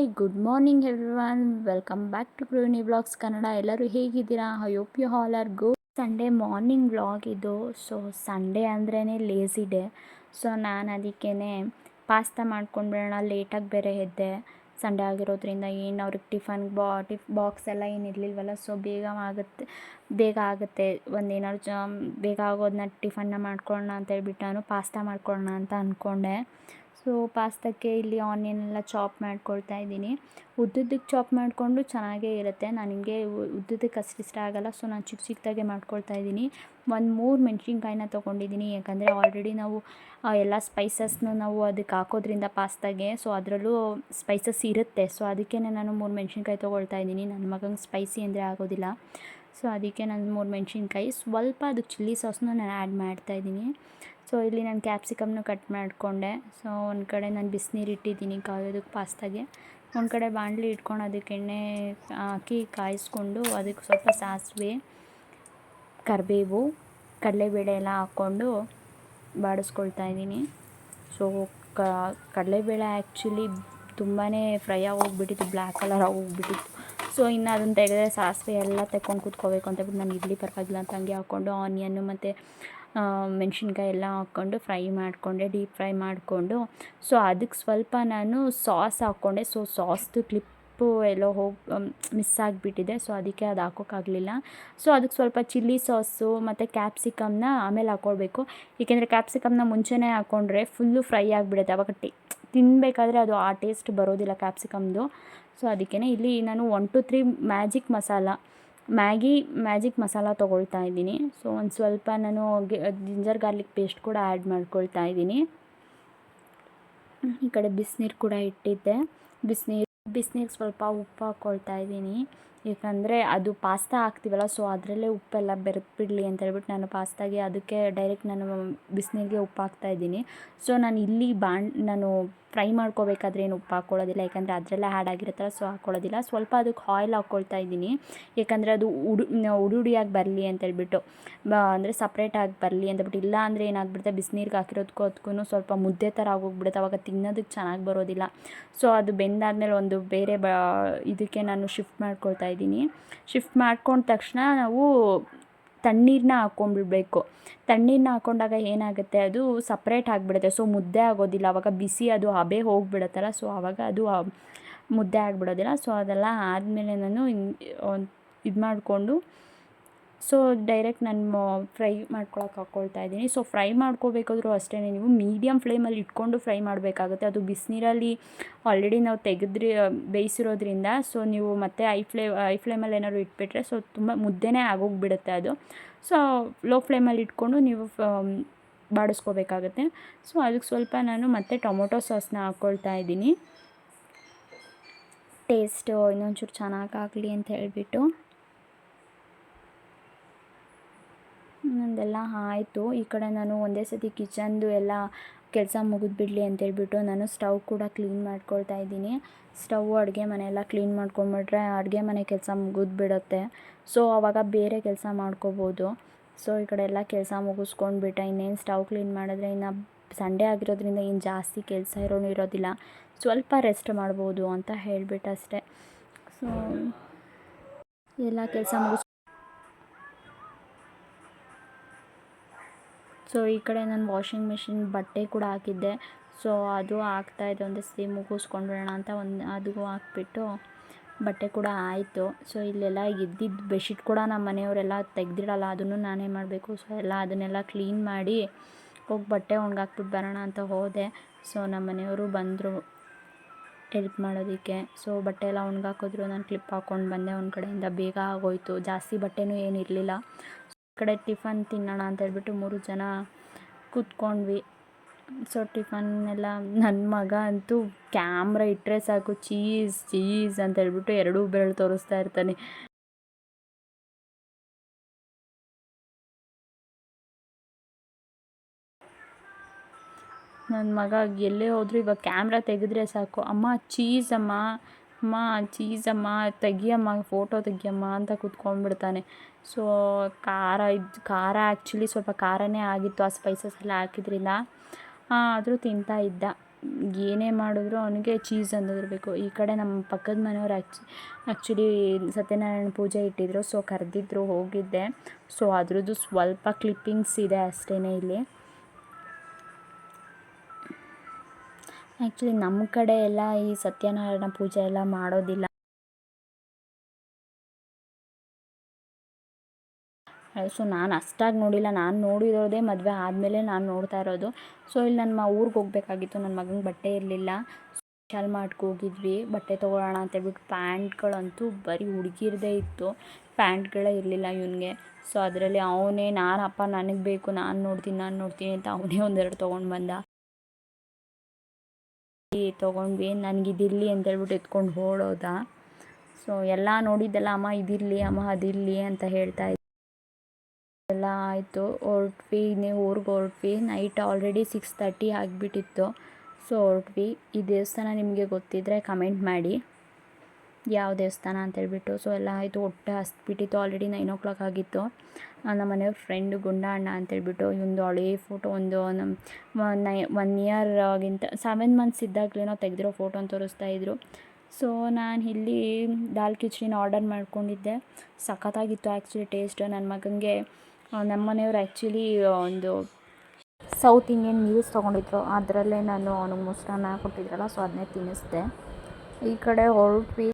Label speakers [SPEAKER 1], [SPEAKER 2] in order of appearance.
[SPEAKER 1] Hi good morning everyone. Welcome back to Gruhini blogs Kannada. ಎಲ್ಲರೂ ಹೇಗಿದ್ದೀರಾ? I hope you all are good Sunday morning vlog ಇದು. So, Sunday ಅಂದ್ರೇ lazy day so, ನಾನು ಅದಕ್ಕೇ pasta ಮಾಡ್ಕೊಂಡ್ಬಿಡೋಣ. ಲೇಟಾಗಿ ಬೇರೆ ಎದ್ದೆ. ಸಂಡೇ ಆಗಿರೋದ್ರಿಂದ ಏನು ಅವ್ರಿಗೆ ಟಿಫನ್ ಬಾ, ಟಿಫ್, ಬಾಕ್ಸ್ ಎಲ್ಲ ಏನು ಇರಲಿಲ್ವಲ್ಲ? ಸೊ, ಬೇಗ ಆಗುತ್ತೆ ಬೇಗ ಆಗುತ್ತೆ. ಒಂದು ಏನಾದ್ರು ಜ, ಬೇಗ ಆಗೋದನ್ನ ಟಿಫನ್ನ ಮಾಡ್ಕೊಳ್ಳೋಣ ಅಂತ ಹೇಳ್ಬಿಟ್ಟು ನಾನು ಪಾಸ್ತಾ ಮಾಡ್ಕೊಳ್ಳೋಣ ಅಂತ ಅಂದ್ಕೊಂಡೆ ಸೊ ಪಾಸ್ತಕ್ಕೆ ಇಲ್ಲಿ ಆನಿಯನ್ ಎಲ್ಲ ಚಾಪ್ ಮಾಡ್ಕೊಳ್ತಾ ಇದ್ದೀನಿ. ಉದ್ದುದ್ದಕ್ಕೆ ಚಾಪ್ ಮಾಡಿಕೊಂಡು ಚೆನ್ನಾಗೇ ಇರುತ್ತೆ. ನನಗೆ ಉದ್ದುದ್ದಕ್ಕೆ ಅಷ್ಟು ಇಷ್ಟ ಆಗಲ್ಲ, ಸೊ ನಾನು ಚಿಕ್ಕ ಚಿಕ್ಕದಾಗೆ ಮಾಡ್ಕೊಳ್ತಾ ಇದ್ದೀನಿ. ಒಂದು ಮೂರು ಮೆಣಸಿನ್ಕಾಯಿನ ತೊಗೊಂಡಿದ್ದೀನಿ, ಯಾಕಂದರೆ ಆಲ್ರೆಡಿ ನಾವು ಎಲ್ಲ ಸ್ಪೈಸಸ್ನ ನಾವು ಅದಕ್ಕೆ ಹಾಕೋದ್ರಿಂದ ಪಾಸ್ತಾಗೆ, ಸೊ ಅದರಲ್ಲೂ ಸ್ಪೈಸಸ್ ಇರುತ್ತೆ. ಸೊ ಅದಕ್ಕೇ ನಾನು ಮೂರು ಮೆಣಸಿನ್ಕಾಯಿ ತೊಗೊಳ್ತಾ ಇದ್ದೀನಿ. ನನ್ನ ಮಗಂಗೆ ಸ್ಪೈಸಿ ಅಂದರೆ ಆಗೋದಿಲ್ಲ. ಸೊ ಅದಕ್ಕೆ ನಾನು ಮೂರು ಮೆಣಸಿನ್ಕಾಯಿ. ಸ್ವಲ್ಪ ಅದಕ್ಕೆ ಚಿಲ್ಲಿ ಸಾಸ್ನು ನಾನು ಆ್ಯಡ್ ಮಾಡ್ತಾಯಿದ್ದೀನಿ ಸೊ ಇಲ್ಲಿ ನಾನು ಕ್ಯಾಪ್ಸಿಕಮ್ನು ಕಟ್ ಮಾಡಿಕೊಂಡೆ. ಸೊ ಒಂದು ಕಡೆ ನಾನು ಬಿಸಿನೀರು ಇಟ್ಟಿದ್ದೀನಿ ಕಾಯೋದಕ್ಕೆ ಪಾಸ್ತಾಗೆ. ಒಂದು ಕಡೆ ಬಾಣಲಿ ಇಟ್ಕೊಂಡು ಅದಕ್ಕೆ ಎಣ್ಣೆ ಹಾಕಿ ಕಾಯಿಸ್ಕೊಂಡು ಅದಕ್ಕೆ ಸ್ವಲ್ಪ ಸಾಸಿವೆ, ಕರಿಬೇವು, ಕಡಲೆಬೇಳೆ ಎಲ್ಲ ಹಾಕ್ಕೊಂಡು ಬಾಡಿಸ್ಕೊಳ್ತಾ ಇದ್ದೀನಿ. ಸೊ ಕ, ಕಡಲೆಬೇಳೆ ಆ್ಯಕ್ಚುಲಿ ತುಂಬಾ ಫ್ರೈ ಆಗೋಗ್ಬಿಟ್ಟಿತ್ತು ಬ್ಲ್ಯಾಕ್ ಕಲರ್ ಆಗೋಗ್ಬಿಟ್ಟಿತ್ತು. ಸೊ ಇನ್ನು ಅದನ್ನು ತೆಗೆದ್ರೆ ಸಾಸಿವೆ ಎಲ್ಲ ತೆಕ್ಕೊಂಡು ಕೂತ್ಕೋಬೇಕು ಅಂತ ಬಿಟ್ಟು ನಾನು ಇಡ್ಲಿ ಪರವಾಗಿಲ್ಲ ಅಂತ ಹಂಗೆ ಹಾಕ್ಕೊಂಡು ಆನಿಯನ್ನು ಮತ್ತು ಮೆಣ್ಸಿನ್ಕಾಯಿ ಎಲ್ಲ ಹಾಕ್ಕೊಂಡು ಫ್ರೈ ಮಾಡಿಕೊಂಡೆ, ಡೀಪ್ ಫ್ರೈ ಮಾಡಿಕೊಂಡು. ಸೊ ಅದಕ್ಕೆ ಸ್ವಲ್ಪ ನಾನು ಸಾಸ್ ಹಾಕ್ಕೊಂಡೆ. ಸೊ ಸಾಸ್ದು ಕ್ಲಿಪ್ ಎಲ್ಲೋ ಹೋಗಿ ಮಿಸ್ ಆಗಿಬಿಟ್ಟಿದೆ. ಸೊ ಅದಕ್ಕೆ ಅದು ಹಾಕೋಕ್ಕಾಗಲಿಲ್ಲ. ಸೊ ಅದಕ್ಕೆ ಸ್ವಲ್ಪ ಚಿಲ್ಲಿ ಸಾಸು ಮತ್ತು ಕ್ಯಾಪ್ಸಿಕಮ್ನ ಆಮೇಲೆ ಹಾಕ್ಕೊಳ್ಬೇಕು ಏಕೆಂದರೆ ಕ್ಯಾಪ್ಸಿಕಮ್ನ ಮುಂಚೆನೇ ಹಾಕ್ಕೊಂಡ್ರೆ ಫುಲ್ಲು ಫ್ರೈ ಆಗಿಬಿಡುತ್ತೆ. ಅವಾಗ ಟೇ ತಿನ್ನಬೇಕಾದ್ರೆ ಅದು ಆ ಟೇಸ್ಟ್ ಬರೋದಿಲ್ಲ ಕ್ಯಾಪ್ಸಿಕಮ್ದು. ಸೊ ಅದಕ್ಕೇ ಇಲ್ಲಿ ನಾನು one two three magic masala Maggi, magic masala ತೊಗೊಳ್ತಾ ಇದ್ದೀನಿ. ಸೊ ಒಂದು ಸ್ವಲ್ಪ ನಾನು ಜಿಂಜರ್ ಗಾರ್ಲಿಕ್ ಪೇಸ್ಟ್ ಕೂಡ ಆ್ಯಡ್ ಮಾಡ್ಕೊಳ್ತಾ ಇದ್ದೀನಿ. ಈ ಕಡೆ ಬಿಸಿನೀರು ಕೂಡ ಇಟ್ಟಿದ್ದೆ. ಬಿಸಿನೀರು ಬಿಸಿನೀರು ಸ್ವಲ್ಪ ಉಪ್ಪು ಹಾಕ್ಕೊಳ್ತಾ ಇದ್ದೀನಿ. ಏಕೆಂದರೆ ಅದು ಪಾಸ್ತಾ ಹಾಕ್ತೀವಲ್ಲ ಸೊ ಅದರಲ್ಲೇ ಉಪ್ಪೆಲ್ಲ ಬೆರೆತು ಅಂತ ಹೇಳ್ಬಿಟ್ಟು ನಾನು ಪಾಸ್ತಾಗೆ ಅದಕ್ಕೆ ಡೈರೆಕ್ಟ್ ನಾನು ಬಿಸಿನೀರಿಗೆ ಉಪ್ಪು ಹಾಕ್ತಾ ಇದ್ದೀನಿ. ಸೊ ನಾನು ಇಲ್ಲಿ ಬಾಣ್, ನಾನು ಫ್ರೈ ಮಾಡ್ಕೋಬೇಕಾದ್ರೆ ಏನು ಉಪ್ಪು ಹಾಕ್ಕೊಳ್ಳೋದಿಲ್ಲ ಯಾಕಂದರೆ ಅದರಲ್ಲೇ ಆ್ಯಡ್ ಆಗಿರುತ್ತಲ್ಲ ಸೊ ಹಾಕ್ಕೊಳ್ಳೋದಿಲ್ಲ ಸ್ವಲ್ಪ ಅದಕ್ಕೆ ಆಯಿಲ್ ಹಾಕ್ಕೊಳ್ತಾ ಇದ್ದೀನಿ. ಯಾಕಂದರೆ ಅದು ಉಡು, ಉಡುಡಿಯಾಗಿ ಬರಲಿ ಅಂತೇಳ್ಬಿಟ್ಟು ಅಂದರೆ ಸಪ್ರೇಟಾಗಿ ಬರಲಿ ಅಂತಬಿಟ್ಟು ಇಲ್ಲ ಅಂದರೆ ಏನಾಗ್ಬಿಡುತ್ತೆ, ಬಿಸಿನೀರಿಗೆ ಹಾಕಿರೋದಕ್ಕೂ ಅದಕ್ಕೂ ಸ್ವಲ್ಪ ಮುದ್ದೆ ಥರ ಆಗೋಗ್ಬಿಡುತ್ತೆ, ಅವಾಗ ತಿನ್ನೋದಕ್ಕೆ ಚೆನ್ನಾಗಿ ಬರೋದಿಲ್ಲ. ಸೊ ಅದು ಬೆಂದಾದ್ಮೇಲೆ ಒಂದು ಬೇರೆ ಬ, ಇದಕ್ಕೆ ನಾನು ಶಿಫ್ಟ್ ಮಾಡ್ಕೊಳ್ತಾ ಇದ್ದೀನಿ. ಶಿಫ್ಟ್ ಮಾಡ್ಕೊಂಡ ತಕ್ಷಣ ನಾವು ತಣ್ಣೀರನ್ನ ಹಾಕ್ಕೊಂಡ್ಬಿಡ್ಬೇಕು ತಣ್ಣೀರನ್ನ ಹಾಕ್ಕೊಂಡಾಗ ಏನಾಗುತ್ತೆ? ಅದು ಸಪ್ರೇಟ್ ಆಗಿಬಿಡುತ್ತೆ. ಸೊ ಮುದ್ದೆ ಆಗೋದಿಲ್ಲ. ಆವಾಗ ಬಿಸಿ ಅದು ಹಬೆ ಹೋಗಿಬಿಡುತ್ತಲ್ಲ. ಸೊ ಆವಾಗ ಅದು ಮುದ್ದೆ ಆಗಿಬಿಡೋದಿಲ್ಲ. ಸೊ ಅದೆಲ್ಲ ಆದಮೇಲೆ ನಾನು ಇದು ಮಾಡಿಕೊಂಡು ಸೊ ಡೈರೆಕ್ಟ್ ನಾನು ಫ್ರೈ ಮಾಡ್ಕೊಳಕ್ಕೆ ಹಾಕ್ಕೊಳ್ತಾ ಇದ್ದೀನಿ. ಸೊ ಫ್ರೈ ಮಾಡ್ಕೋಬೇಕಾದ್ರೂ ಅಷ್ಟೇ ನೀವು ಮೀಡಿಯಮ್ ಫ್ಲೇಮಲ್ಲಿ ಇಟ್ಕೊಂಡು ಫ್ರೈ ಮಾಡಬೇಕಾಗುತ್ತೆ. ಅದು ಬಿಸಿನೀರಲ್ಲಿ ಆಲ್ರೆಡಿ ನಾವು ತೆಗೆದ್ರಿ, ಬೇಯಿಸಿರೋದ್ರಿಂದ, ಸೊ ನೀವು ಮತ್ತೆ ಐ ಫ್ಲೇ ಐ ಫ್ಲೇಮಲ್ಲಿ ಏನಾದ್ರು ಇಟ್ಬಿಟ್ರೆ, ಸೊ ತುಂಬ ಮುದ್ದೆನೇ ಆಗೋಗ್ಬಿಡುತ್ತೆ ಅದು. ಸೊ ಲೋ ಫ್ಲೇಮಲ್ಲಿ ಇಟ್ಕೊಂಡು ನೀವು ಬಾಡಿಸ್ಕೋಬೇಕಾಗತ್ತೆ. ಸೊ ಅದಕ್ಕೆ ಸ್ವಲ್ಪ ನಾನು ಮತ್ತೆ ಟೊಮೊಟೊ ಸಾಸ್ನ ಹಾಕ್ಕೊಳ್ತಾ ಇದ್ದೀನಿ. ಟೇಸ್ಟು ಇನ್ನೊಂಚೂರು ಚೆನ್ನಾಗಾಗಲಿ ಅಂತ ಹೇಳಿಬಿಟ್ಟು. ನಂದೆಲ್ಲ ಆಯಿತು. ಈ ಕಡೆ ನಾನು ಒಂದೇ ಸತಿ ಕಿಚನ್ದು ಎಲ್ಲ ಕೆಲಸ ಮುಗಿದ್ಬಿಡ್ಲಿ ಅಂತೇಳ್ಬಿಟ್ಟು ನಾನು ಸ್ಟವ್ ಕೂಡ ಕ್ಲೀನ್ ಮಾಡ್ಕೊಳ್ತಾ ಇದ್ದೀನಿ. ಸ್ಟವ್ ಅಡುಗೆ ಮನೆ ಎಲ್ಲ ಕ್ಲೀನ್ ಮಾಡ್ಕೊಂಬಿಟ್ರೆ ಅಡುಗೆ ಮನೆ ಕೆಲಸ ಮುಗಿದ್ಬಿಡುತ್ತೆ ಸೊ ಆವಾಗ ಬೇರೆ ಕೆಲಸ ಮಾಡ್ಕೋಬೋದು. ಸೊ, ಈ ಕಡೆ ಎಲ್ಲ ಕೆಲಸ ಮುಗಿಸ್ಕೊಂಡ್ಬಿಟ್ಟೆ. ಇನ್ನೇನು ಸ್ಟವ್ ಕ್ಲೀನ್ ಮಾಡಿದ್ರೆ ಇನ್ನು ಸಂಡೇ ಆಗಿರೋದ್ರಿಂದ ಏನು ಜಾಸ್ತಿ ಕೆಲಸ ಇರೋನು ಇರೋದಿಲ್ಲ. ಸ್ವಲ್ಪ ರೆಸ್ಟ್ ಮಾಡ್ಬೋದು ಅಂತ ಹೇಳಿಬಿಟ್ಟಷ್ಟೇ. ಸೊ, ಎಲ್ಲ ಕೆಲಸ ಮುಗಿಸ್ ಸೊ, ಈ ಕಡೆ ನಾನು ವಾಷಿಂಗ್ ಮೆಷಿನ್ ಬಟ್ಟೆ ಕೂಡ ಹಾಕಿದ್ದೆ. ಸೊ, ಅದು ಹಾಕ್ತಾಯಿದ್ದೆ ಒಂದು ಸತಿ ಮುಗಿಸ್ಕೊಂಡ್ಬಿಡೋಣ ಅಂತ ಒಂದು ಅದಕ್ಕೂ ಹಾಕ್ಬಿಟ್ಟು ಬಟ್ಟೆ ಕೂಡ ಆಯಿತು. ಸೊ, ಇಲ್ಲೆಲ್ಲ ಇದ್ದಿದ್ದ ಬೆಡ್ಶೀಟ್ ಕೂಡ ನಮ್ಮ ಮನೆಯವರೆಲ್ಲ ತೆಗ್ದಿಡಲ್ಲ. ಅದನ್ನು ನಾನೇ ಮಾಡಬೇಕು. ಸೊ, ಎಲ್ಲ ಅದನ್ನೆಲ್ಲ ಕ್ಲೀನ್ ಮಾಡಿ ಹೋಗಿ ಬಟ್ಟೆ ಒಣಗಾಕ್ಬಿಟ್ಟು ಬರೋಣ ಅಂತ ಹೋದೆ. ಸೊ ನಮ್ಮ ಮನೆಯವರು ಬಂದರು ಹೆಲ್ಪ್ ಮಾಡೋದಕ್ಕೆ. ಸೊ, ಬಟ್ಟೆ ಎಲ್ಲ ಒಣಗಾಕಿದ್ರು. ನಾನು ಕ್ಲಿಪ್ ಹಾಕ್ಕೊಂಡು ಬಂದೆ. ಒಂದು ಕಡೆಯಿಂದ ಬೇಗ ಆಗೋಯಿತು. ಜಾಸ್ತಿ ಬಟ್ಟೆನೂ ಏನಿರಲಿಲ್ಲ. ಕಡೆ ಟಿಫನ್ ತಿನ್ನೋಣ ಅಂತ ಹೇಳ್ಬಿಟ್ಟು ಮೂರು ಜನ ಕೂತ್ಕೊಂಡ್ವಿ. ಸೊ ಟಿಫನ್ ಎಲ್ಲ ನನ್ನ ಮಗ ಅಂತೂ ಕ್ಯಾಮ್ರಾ ಇಟ್ಟರೆ ಸಾಕು, ಚೀಸ್ ಚೀಸ್ ಅಂತ ಹೇಳ್ಬಿಟ್ಟು ಎರಡೂ ಬೆರಳು ತೋರಿಸ್ತಾ ಇರ್ತಾನೆ. ನನ್ನ ಮಗ ಎಲ್ಲೇ ಹೋದರೂ ಇವಾಗ ಕ್ಯಾಮ್ರಾ ತೆಗೆದ್ರೆ ಸಾಕು. ಅಮ್ಮ, ಚೀಸ್ ಅಮ್ಮ ಅಮ್ಮ ಚೀಸಮ್ಮ ತೆಗಿಯಮ್ಮ ಫೋಟೋ ತೆಗಿಯಮ್ಮ ಅಂತ ಕೂತ್ಕೊಂಡ್ಬಿಡ್ತಾನೆ. ಸೊ ಖಾರ ಇದು, ಖಾರ ಆ್ಯಕ್ಚುಲಿ ಸ್ವಲ್ಪ ಖಾರನೇ ಆಗಿತ್ತು ಆ ಸ್ಪೈಸಸ್ ಎಲ್ಲ ಹಾಕಿದ್ರಿಂದ. ಆದರೂ ತಿಂತಾ ಇದ್ದ. ಏನೇ ಮಾಡಿದ್ರು ಅವನಿಗೆ ಚೀಸ್ ಅನ್ನೋದಿರಬೇಕು ಈ ಕಡೆ ನಮ್ಮ ಪಕ್ಕದ ಮನೆಯವ್ರು ಆ್ಯಕ್ಚು ಆ್ಯಕ್ಚುಲಿ ಸತ್ಯನಾರಾಯಣ ಪೂಜೆ ಇಟ್ಟಿದ್ರು. ಸೊ ಕರೆದಿದ್ರು, ಹೋಗಿದ್ದೆ. ಸೊ ಅದ್ರದ್ದು ಸ್ವಲ್ಪ ಕ್ಲಿಪ್ಪಿಂಗ್ಸ್ ಇದೆ ಅಷ್ಟೇ ಇಲ್ಲಿ. ಆ್ಯಕ್ಚುಲಿ ನಮ್ಮ ಕಡೆ ಎಲ್ಲ ಈ ಸತ್ಯನಾರಾಯಣ ಪೂಜೆ ಎಲ್ಲ ಮಾಡೋದಿಲ್ಲ. ಸೊ ನಾನು ಅಷ್ಟಾಗಿ ನೋಡಿಲ್ಲ. ನಾನು ನೋಡಿರೋದೇ ಮದುವೆ ಆದಮೇಲೆ ನಾನು ನೋಡ್ತಾ ಇರೋದು. ಸೊ ಇಲ್ಲಿ ನನ್ನ ಊರಿಗೆ ಹೋಗಬೇಕಾಗಿತ್ತು. ನನ್ನ ಮಗಂಗೆ ಬಟ್ಟೆ ಇರಲಿಲ್ಲ. ವಿಶಾಲ್ ಮಾರ್ಟ್ಗೆ ಹೋಗಿದ್ವಿ. ಬಟ್ಟೆ ತೊಗೊಳ್ಳೋಣ ಅಂತೇಳ್ಬಿಟ್ಟು ಪ್ಯಾಂಟ್ಗಳಂತೂ ಬರೀ ಹುಡುಗಿರದೇ ಇತ್ತು. ಪ್ಯಾಂಟ್ಗಳೇ ಇರಲಿಲ್ಲ ಇವನಿಗೆ. ಸೊ ಅದರಲ್ಲಿ ಅವನೇ, ನಾನು ಅಪ್ಪ ನನಗೆ ಬೇಕು. ನಾನು ನೋಡ್ತೀನಿ ನಾನು ನೋಡ್ತೀನಿ ಅಂತ ಅವನೇ ಒಂದೆರಡು ತೊಗೊಂಡು ಬಂದ. ತೊಗೊಂಡ್ವಿ. ನನಗಿದಿರಲಿ ಅಂತೇಳ್ಬಿಟ್ಟು ಎತ್ಕೊಂಡು ಓಡೋದ. ಸೊ ಎಲ್ಲ ನೋಡಿದ್ದೆಲ್ಲ, ಅಮ್ಮ, ಇದಿರಲಿ, ಅಮ್ಮ, ಅದಿರಲಿ ಅಂತ ಹೇಳ್ತಾ ಇದ್ದೆ. ಎಲ್ಲ ಆಯಿತು. ಹೊರಟ್ವಿ. ಇನ್ನೇ ಊರಿಗೆ ಹೊರಟ್ವಿ. ನೈಟ್ ಆಲ್ರೆಡಿ ಸಿಕ್ಸ್ ತರ್ಟಿ ಆಗಿಬಿಟ್ಟಿತ್ತು. ಸೊ ಹೊರಟ್ವಿ. ಈ ದೇವಸ್ಥಾನ ನಿಮಗೆ ಗೊತ್ತಿದ್ದರೆ ಕಮೆಂಟ್ ಮಾಡಿ. ಯಾವ ದೇವಸ್ಥಾನ ಅಂತೇಳ್ಬಿಟ್ಟು ಸೊ ಎಲ್ಲ ಆಯಿತು, ಹೊಟ್ಟೆ ಹಸ್ಬಿಟ್ಟಿತ್ತು ಆಲ್ರೆಡಿ ನೈನ್ ಓ ಕ್ಲಾಕ್ ಆಗಿತ್ತು ನಮ್ಮ ಮನೆಯವ್ರ ಫ್ರೆಂಡ್ ಗುಂಡ ಅಣ್ಣ ಅಂತೇಳ್ಬಿಟ್ಟು ಇವೊಂದು ಹಳೇ ಫೋಟೋ ಒಂದು ನಮ್ಮ ನೈ ಒನ್ ಇಯರ್ಗಿಂತ ಸೆವೆನ್ ಮಂತ್ಸ್ ಇದ್ದಾಗಲೇನೋ ತೆಗೆದಿರೋ ಫೋಟೋ ಅಂತ ತೋರಿಸ್ತಾ ಇದ್ರು. ಸೊ ನಾನು ಇಲ್ಲಿ ದಾಲ್ ಕಿಚಡಿನ ಆರ್ಡರ್ ಮಾಡ್ಕೊಂಡಿದ್ದೆ. ಸಖತ್ತಾಗಿತ್ತು ಆ್ಯಕ್ಚುಲಿ ಟೇಸ್ಟ್ ನನ್ನ ಮಗನಿಗೆ ನಮ್ಮ ಮನೆಯವ್ರು ಆ್ಯಕ್ಚುಲಿ ಒಂದು ಸೌತ್ ಇಂಡಿಯನ್ ಮೀಲ್ಸ್ ತೊಗೊಂಡಿದ್ರು. ಅದರಲ್ಲೇ ನಾನು ಅವ್ನಿಗೆ ಮೊಸರನ್ನ ಕೊಟ್ಟಿದ್ರಲ್ಲ ಸೊ ಅದನ್ನೇ ತಿನ್ನಿಸ್ದೆ. ಈ ಕಡೆ ಹೊರಟ್ವಿ